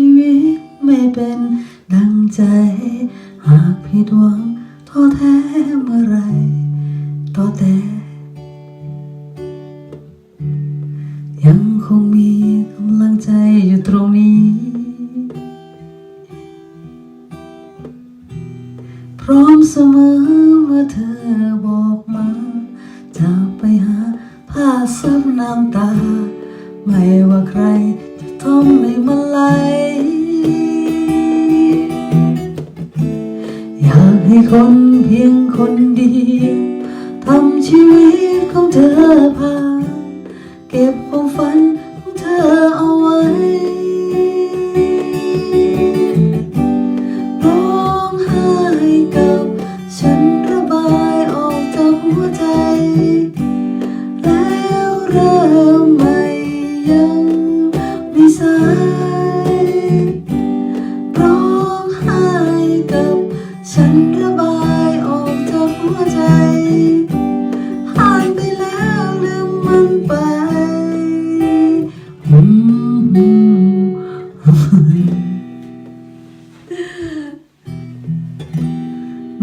ชีวิตไม่เป็นดังใจ หากผิดหวังท้อแท้เมื่อไรต่อแต่ ยังคงมีกำลังใจอยู่ตรงนี้ พร้อมเสมอเมื่อเธอบอกมาจะไปหาผ้าซับน้ำตา ไม่ว่าใครจะทำให้มันไหล คนเพียงคนเดียวทำชีวิตของเธอผ่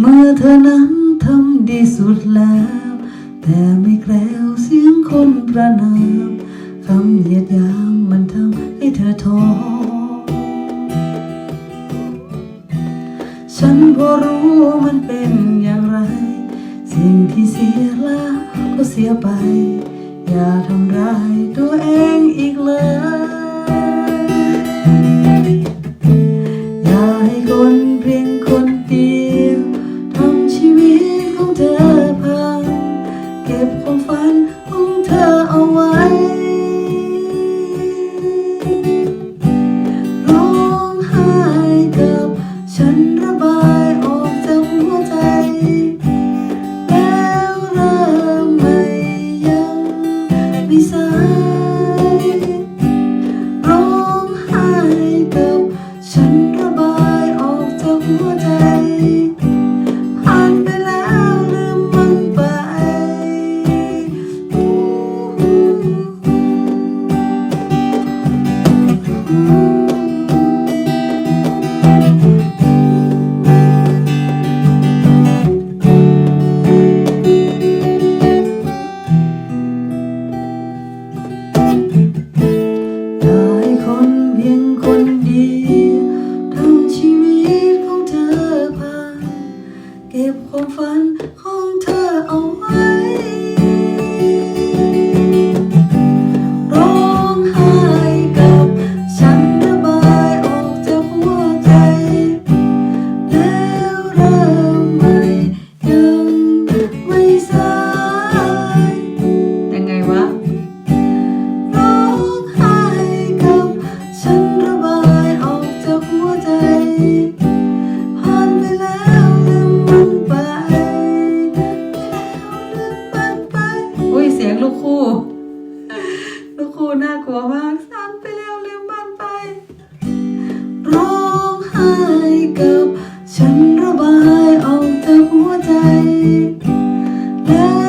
เมื่อเธอนั้นทำดีสุดแล้ว แต่ไม่แกล้วเสียงคนประนามคำเหยียดยามมันทำให้เธอท้อฉันพอรู้มันเป็นอย่างไร สิ่งที่เสียแล้วก็เสียไป อย่าทำร้ายตัวเองอีกเลยอย่าให้คนเพียงคนเดียว ความฝันของเธอเอาไว้ ลัวมากสั้นไปแล้วลืมบ้านไป ร้องไห้กับฉันระบายออกจากหัวใจและ